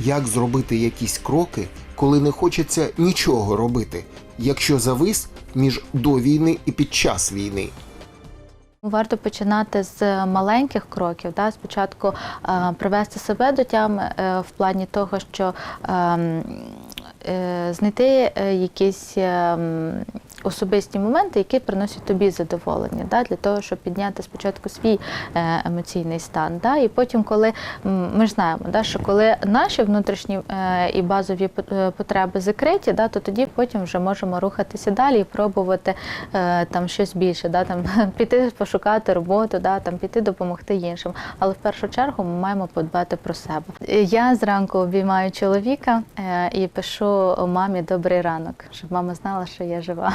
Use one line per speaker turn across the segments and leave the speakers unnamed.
Як зробити якісь кроки, коли не хочеться нічого робити, якщо завис між до війни і під час війни?
Варто починати з маленьких кроків. Да? Спочатку е, привести себе до тями е, в плані того, що е, е, знайти е, якісь е, особисті моменти, які приносять тобі задоволення, да? для того, щоб підняти спочатку свій е, емоційний стан. Да? І потім, коли ми ж знаємо, да, що коли наші внутрішні е, і базові е, потреби закриті, да, то тоді потім вже можемо рухатися далі і пробувати там щось більше, да, там, піти пошукати роботу, да, там, піти допомогти іншим. Але в першу чергу ми маємо подбати про себе. Я зранку обіймаю чоловіка і пишу мамі добрий ранок, щоб мама знала, що я жива.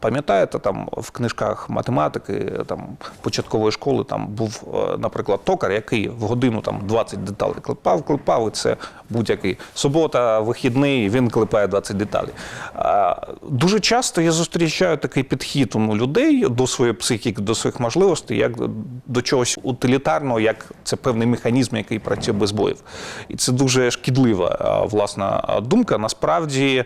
Пам'ятаєте, там в книжках математики, там початкової школи, там був, е, наприклад, токар, який в годину там 20 деталей клепав, клепав, і це будь-який субота, вихідний, він клепає 20 деталей. Дуже часто я зустрічаю такий підхід у людей до своєї психіки, до своїх можливостей, як до чогось утилітарного, як це певний механізм, який працює без боїв. І це дуже шкідлива власна думка. Насправді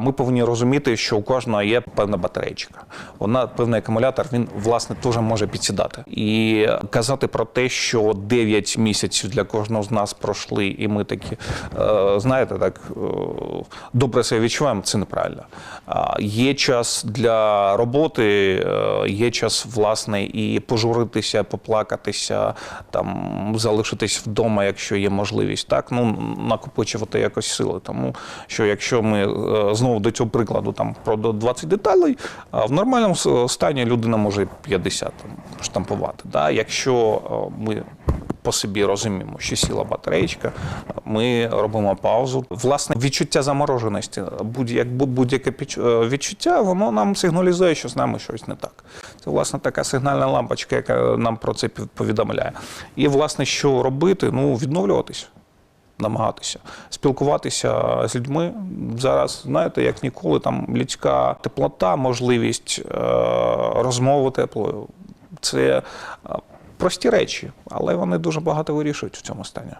ми повинні розуміти, що у кожного є певна батарейчика. Вона певний акумулятор, він власне теж може підсідати. І казати про те, що 9 місяців для кожного з нас пройшли, і ми такі, е, знаєте, так е, добре себе відчуваємо, це неправильно. Є час для роботи, е, є час власне і пожуритися, поплакатися, там залишитись вдома, якщо є можливість. Так ну накопичувати якось сили. Тому що якщо ми знову до цього прикладу там про до 20 деталей, в нормальному стані людина може 50 там, штампувати. Да? Якщо е, ми по собі розуміємо, що сіла батареєчка, ми робимо паузу. Власне, відчуття замороженості, будь-як будь-яке е, відчуття, воно нам сигналізує, що з нами щось не так. Це власне така сигнальна лампочка, яка нам про це повідомляє. І власне, що робити? Ну, відновлюватися. Намагатися спілкуватися з людьми зараз, знаєте, як ніколи, там людська теплота, можливість е, розмови теплою. Це е, прості речі, але вони дуже багато вирішують в цьому стані.